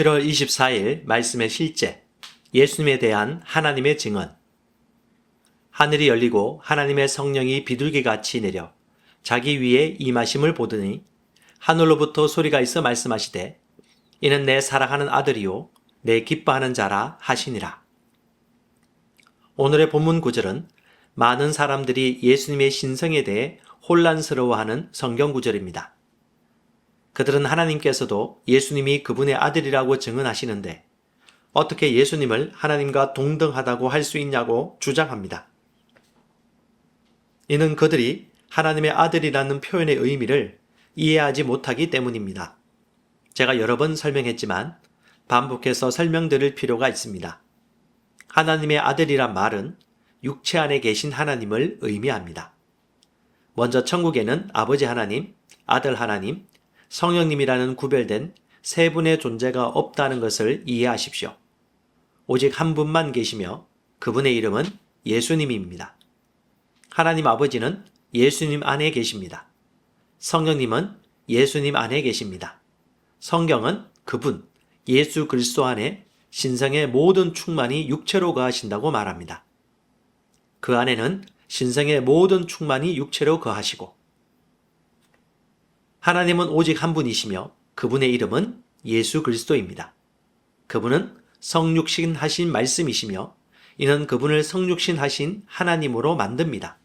7월 24일 말씀의 실제 예수님에 대한 하나님의 증언 하늘이 열리고 하나님의 성령이 비둘기 같이 내려 자기 위에 임하심을 보더니 하늘로부터 소리가 있어 말씀하시되 이는 내 사랑하는 아들이요 내 기뻐하는 자라 하시니라. 오늘의 본문 구절은 많은 사람들이 예수님의 신성에 대해 혼란스러워하는 성경 구절입니다. 그들은 하나님께서도 예수님이 그분의 아들이라고 증언하시는데 어떻게 예수님을 하나님과 동등하다고 할 수 있냐고 주장합니다. 이는 그들이 하나님의 아들이라는 표현의 의미를 이해하지 못하기 때문입니다. 제가 여러 번 설명했지만 반복해서 설명드릴 필요가 있습니다. 하나님의 아들이란 말은 육체 안에 계신 하나님을 의미합니다. 먼저 천국에는 아버지 하나님, 아들 하나님, 성령님이라는 구별된 세 분의 존재가 없다는 것을 이해하십시오. 오직 한 분만 계시며 그분의 이름은 예수님입니다. 하나님 아버지는 예수님 안에 계십니다. 성령님은 예수님 안에 계십니다. 성경은 그분, 예수 그리스도 안에 신성의 모든 충만이 육체로 거하신다고 말합니다. 그 안에는 신성의 모든 충만이 육체로 거하시고 하나님은 오직 한 분이시며 그분의 이름은 예수 그리스도입니다. 그분은 성육신 하신 말씀이시며 이는 그분을 성육신 하신 하나님으로 만듭니다.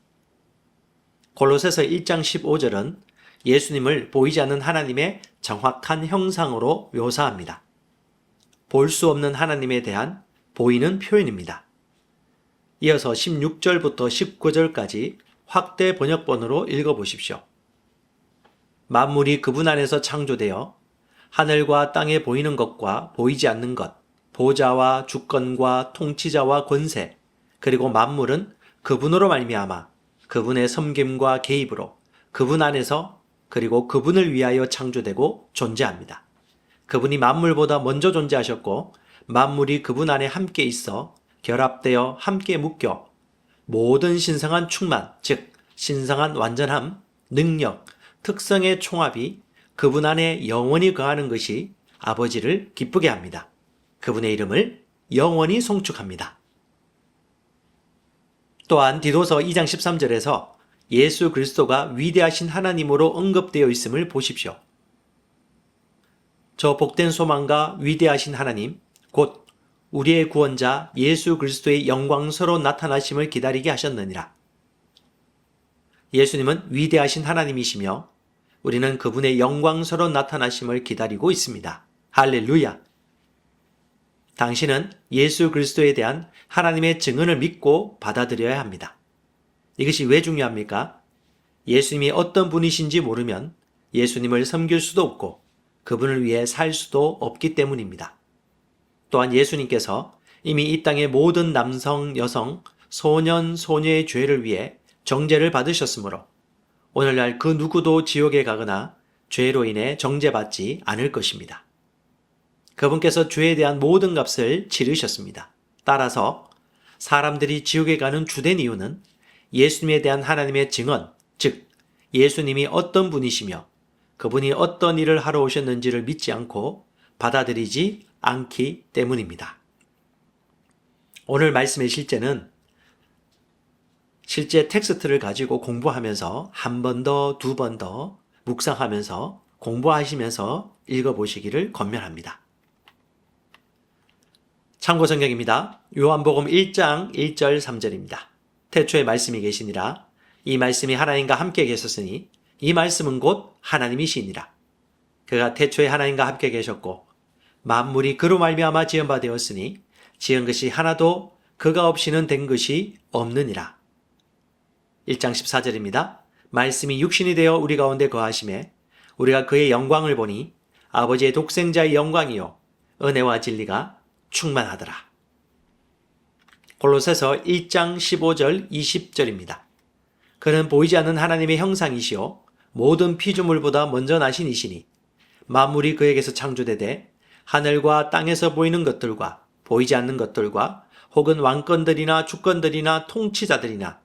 골로새서 1장 15절은 예수님을 보이지 않는 하나님의 정확한 형상으로 묘사합니다. 볼 수 없는 하나님에 대한 보이는 표현입니다. 이어서 16절부터 19절까지 확대 번역본으로 읽어보십시오. 만물이 그분 안에서 창조되어 하늘과 땅에 보이는 것과 보이지 않는 것, 보좌와 주권과 통치자와 권세, 그리고 만물은 그분으로 말미암아 그분의 섬김과 개입으로 그분 안에서 그리고 그분을 위하여 창조되고 존재합니다. 그분이 만물보다 먼저 존재하셨고 만물이 그분 안에 함께 있어 결합되어 함께 묶여 모든 신성한 충만, 즉 신성한 완전함, 능력, 특성의 총합이 그분 안에 영원히 거하는 것이 아버지를 기쁘게 합니다. 그분의 이름을 영원히 송축합니다. 또한 디도서 2장 13절에서 예수 그리스도가 위대하신 하나님으로 언급되어 있음을 보십시오. 저 복된 소망과 위대하신 하나님, 곧 우리의 구원자 예수 그리스도의 영광스러운 나타나심을 기다리게 하셨느니라. 예수님은 위대하신 하나님이시며 우리는 그분의 영광스러운 나타나심을 기다리고 있습니다. 할렐루야! 당신은 예수 그리스도에 대한 하나님의 증언을 믿고 받아들여야 합니다. 이것이 왜 중요합니까? 예수님이 어떤 분이신지 모르면 예수님을 섬길 수도 없고 그분을 위해 살 수도 없기 때문입니다. 또한 예수님께서 이미 이 땅의 모든 남성, 여성, 소년, 소녀의 죄를 위해 정죄를 받으셨으므로 오늘날 그 누구도 지옥에 가거나 죄로 인해 정죄받지 않을 것입니다. 그분께서 죄에 대한 모든 값을 치르셨습니다. 따라서 사람들이 지옥에 가는 주된 이유는 예수님에 대한 하나님의 증언, 즉, 예수님이 어떤 분이시며 그분이 어떤 일을 하러 오셨는지를 믿지 않고 받아들이지 않기 때문입니다. 오늘 말씀의 실제는 실제 텍스트를 가지고 공부하면서 한 번 더, 두 번 더 묵상하면서 공부하시면서 읽어보시기를 권면합니다. 참고 성경입니다. 요한복음 1장 1절 3절입니다. 태초에 말씀이 계시니라. 이 말씀이 하나님과 함께 계셨으니 이 말씀은 곧 하나님이시니라. 그가 태초에 하나님과 함께 계셨고 만물이 그로 말미암아 지은 바 되었으니 지은 것이 하나도 그가 없이는 된 것이 없느니라. 1장 14절입니다. 말씀이 육신이 되어 우리 가운데 거하심에 우리가 그의 영광을 보니 아버지의 독생자의 영광이요 은혜와 진리가 충만하더라. 골로새서 1장 15절 20절입니다. 그는 보이지 않는 하나님의 형상이시요 모든 피조물보다 먼저 나신 이시니 만물이 그에게서 창조되되 하늘과 땅에서 보이는 것들과 보이지 않는 것들과 혹은 왕권들이나 주권들이나 통치자들이나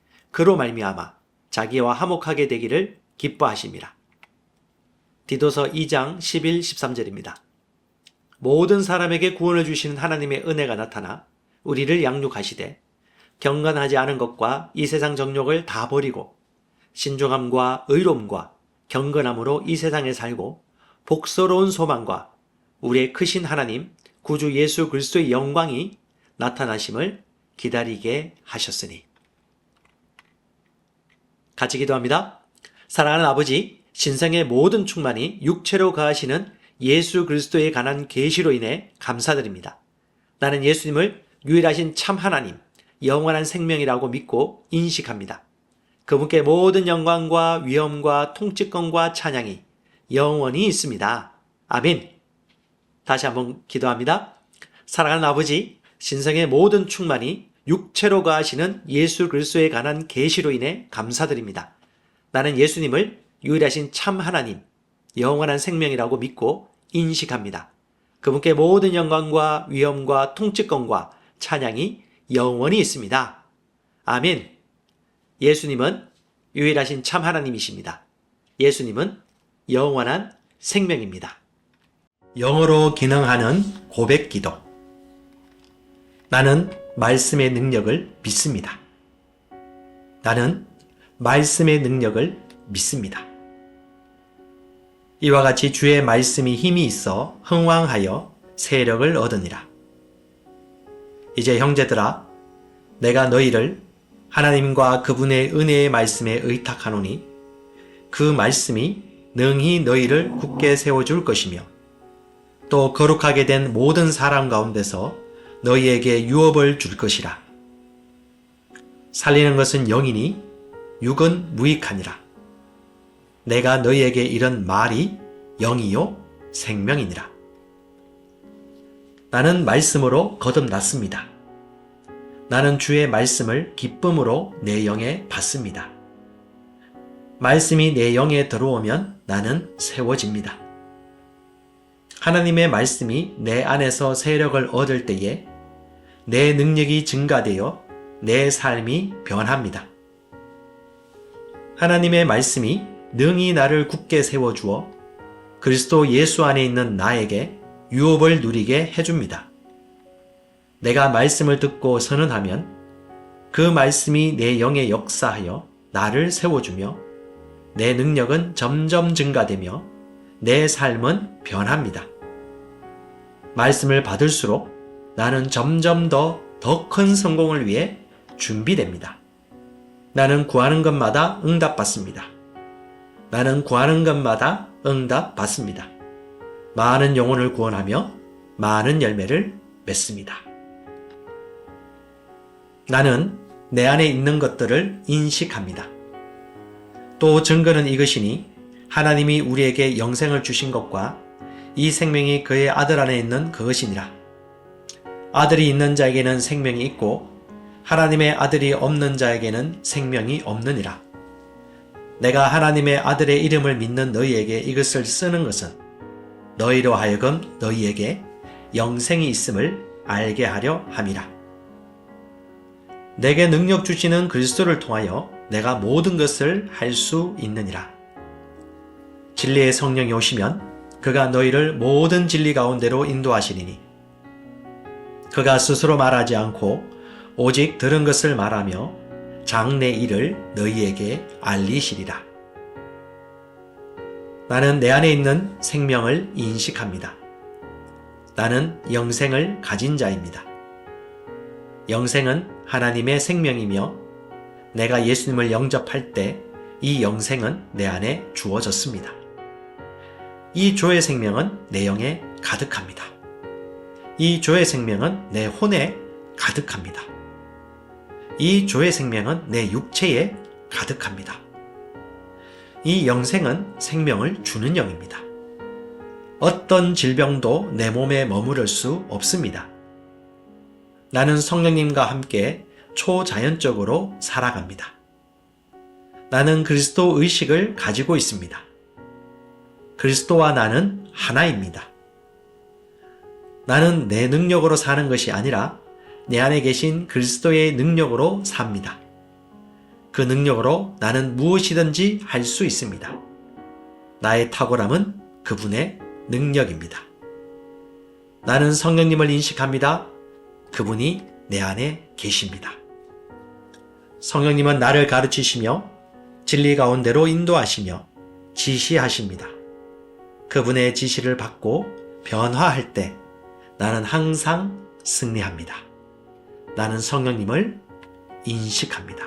그로 말미암아 자기와 화목하게 되기를 기뻐하심이라. 디도서 2장 11, 13절입니다. 모든 사람에게 구원을 주시는 하나님의 은혜가 나타나 우리를 양육하시되 경건하지 않은 것과 이 세상 정욕을 다 버리고 신중함과 의로움과 경건함으로 이 세상에 살고 복스러운 소망과 우리의 크신 하나님 구주 예수 그리스도의 영광이 나타나심을 기다리게 하셨으니 같이 기도합니다. 사랑하는 아버지, 신성의 모든 충만이 육체로 가하시는 예수 그리스도에 관한 계시로 인해 감사드립니다. 나는 예수님을 유일하신 참 하나님, 영원한 생명이라고 믿고 인식합니다. 그분께 모든 영광과 위엄과 통치권과 찬양이 영원히 있습니다. 아멘. 다시 한번 기도합니다. 사랑하는 아버지, 신성의 모든 충만이 육체로 가하시는 예수 그리스도에 관한 계시로 인해 감사드립니다. 나는 예수님을 유일하신 참 하나님, 영원한 생명이라고 믿고 인식합니다. 그분께 모든 영광과 위엄과 통치권과 찬양이 영원히 있습니다. 아멘. 예수님은 유일하신 참 하나님이십니다. 예수님은 영원한 생명입니다. 영어로 기능하는 고백 기도. 나는 말씀의 능력을 믿습니다. 나는 말씀의 능력을 믿습니다. 이와 같이 주의 말씀이 힘이 있어 흥왕하여 세력을 얻으니라. 이제 형제들아, 내가 너희를 하나님과 그분의 은혜의 말씀에 의탁하노니 그 말씀이 능히 너희를 굳게 세워줄 것이며 또 거룩하게 된 모든 사람 가운데서 너희에게 유업을 줄 것이라. 살리는 것은 영이니 육은 무익하니라. 내가 너희에게 이런 말이 영이요 생명이니라. 나는 말씀으로 거듭났습니다. 나는 주의 말씀을 기쁨으로 내 영에 받습니다. 말씀이 내 영에 들어오면 나는 세워집니다. 하나님의 말씀이 내 안에서 세력을 얻을 때에 내 능력이 증가되어 내 삶이 변합니다. 하나님의 말씀이 능히 나를 굳게 세워주어 그리스도 예수 안에 있는 나에게 유업을 누리게 해줍니다. 내가 말씀을 듣고 선언하면 그 말씀이 내 영에 역사하여 나를 세워주며 내 능력은 점점 증가되며 내 삶은 변합니다. 말씀을 받을수록 나는 점점 더 더 큰 성공을 위해 준비됩니다. 나는 구하는 것마다 응답받습니다. 나는 구하는 것마다 응답받습니다. 많은 영혼을 구원하며 많은 열매를 맺습니다. 나는 내 안에 있는 것들을 인식합니다. 또 증거는 이것이니 하나님이 우리에게 영생을 주신 것과 이 생명이 그의 아들 안에 있는 그것이니라. 아들이 있는 자에게는 생명이 있고 하나님의 아들이 없는 자에게는 생명이 없느니라. 내가 하나님의 아들의 이름을 믿는 너희에게 이것을 쓰는 것은 너희로 하여금 너희에게 영생이 있음을 알게 하려 함이라. 내게 능력 주시는 그리스도를 통하여 내가 모든 것을 할 수 있느니라. 진리의 성령이 오시면 그가 너희를 모든 진리 가운데로 인도하시리니 그가 스스로 말하지 않고 오직 들은 것을 말하며 장래 일을 너희에게 알리시리라. 나는 내 안에 있는 생명을 인식합니다. 나는 영생을 가진 자입니다. 영생은 하나님의 생명이며 내가 예수님을 영접할 때 이 영생은 내 안에 주어졌습니다. 이 조의 생명은 내 영에 가득합니다. 이 조의 생명은 내 혼에 가득합니다. 이 조의 생명은 내 육체에 가득합니다. 이 영생은 생명을 주는 영입니다. 어떤 질병도 내 몸에 머무를 수 없습니다. 나는 성령님과 함께 초자연적으로 살아갑니다. 나는 그리스도 의식을 가지고 있습니다. 그리스도와 나는 하나입니다. 나는 내 능력으로 사는 것이 아니라 내 안에 계신 그리스도의 능력으로 삽니다. 그 능력으로 나는 무엇이든지 할 수 있습니다. 나의 탁월함은 그분의 능력입니다. 나는 성령님을 인식합니다. 그분이 내 안에 계십니다. 성령님은 나를 가르치시며 진리 가운데로 인도하시며 지시하십니다. 그분의 지시를 받고 변화할 때 나는 항상 승리합니다. 나는 성령님을 인식합니다.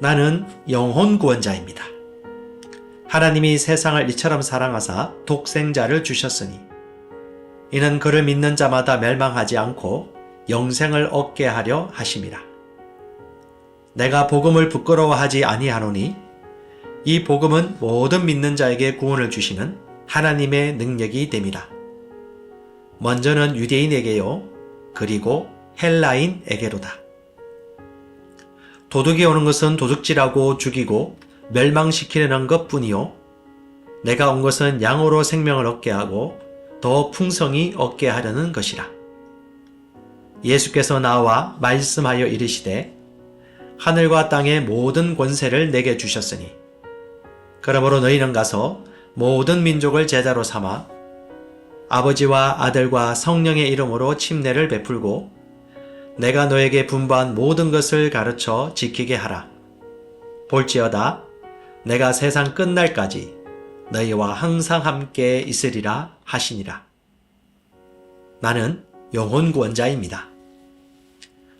나는 영혼 구원자입니다. 하나님이 세상을 이처럼 사랑하사 독생자를 주셨으니 이는 그를 믿는 자마다 멸망하지 않고 영생을 얻게 하려 하심이라. 내가 복음을 부끄러워하지 아니하노니 이 복음은 모든 믿는 자에게 구원을 주시는 하나님의 능력이 됨이라. 먼저는 유대인에게요, 그리고 헬라인에게로다. 도둑이 오는 것은 도둑질하고 죽이고 멸망시키려는 것 뿐이요. 내가 온 것은 양으로 생명을 얻게 하고 더 풍성히 얻게 하려는 것이라. 예수께서 나와 말씀하여 이르시되 하늘과 땅의 모든 권세를 내게 주셨으니 그러므로 너희는 가서 모든 민족을 제자로 삼아 아버지와 아들과 성령의 이름으로 침례를 베풀고 내가 너에게 분부한 모든 것을 가르쳐 지키게 하라. 볼지어다 내가 세상 끝날까지 너희와 항상 함께 있으리라 하시니라. 나는 영혼 구원자입니다.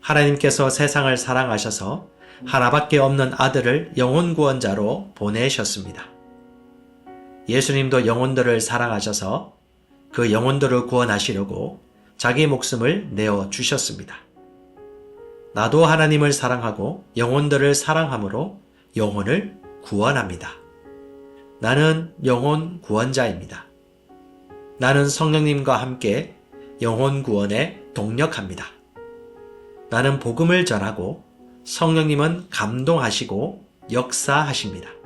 하나님께서 세상을 사랑하셔서 하나밖에 없는 아들을 영혼 구원자로 보내셨습니다. 예수님도 영혼들을 사랑하셔서 그 영혼들을 구원하시려고 자기 목숨을 내어 주셨습니다. 나도 하나님을 사랑하고 영혼들을 사랑함으로 영혼을 구원합니다. 나는 영혼 구원자입니다. 나는 성령님과 함께 영혼 구원에 동력합니다. 나는 복음을 전하고 성령님은 감동하시고 역사하십니다.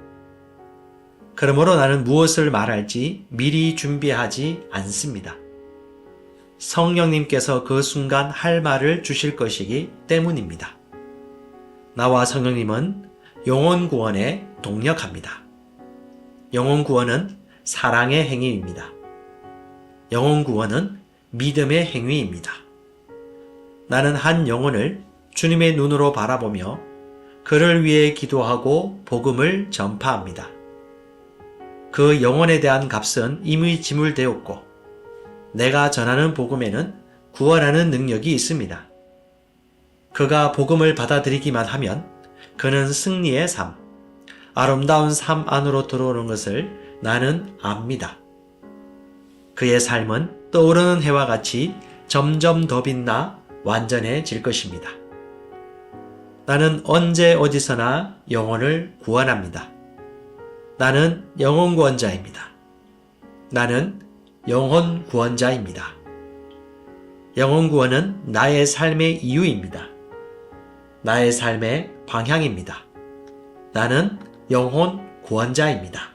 그러므로 나는 무엇을 말할지 미리 준비하지 않습니다. 성령님께서 그 순간 할 말을 주실 것이기 때문입니다. 나와 성령님은 영혼 구원에 동력합니다. 영혼 구원은 사랑의 행위입니다. 영혼 구원은 믿음의 행위입니다. 나는 한 영혼을 주님의 눈으로 바라보며 그를 위해 기도하고 복음을 전파합니다. 그 영혼에 대한 값은 이미 지물되었고 내가 전하는 복음에는 구원하는 능력이 있습니다. 그가 복음을 받아들이기만 하면 그는 승리의 삶, 아름다운 삶 안으로 들어오는 것을 나는 압니다. 그의 삶은 떠오르는 해와 같이 점점 더 빛나 완전해질 것입니다. 나는 언제 어디서나 영혼을 구원합니다. 나는 영혼 구원자입니다. 나는 영혼 구원자입니다. 영혼 구원은 나의 삶의 이유입니다. 나의 삶의 방향입니다. 나는 영혼 구원자입니다.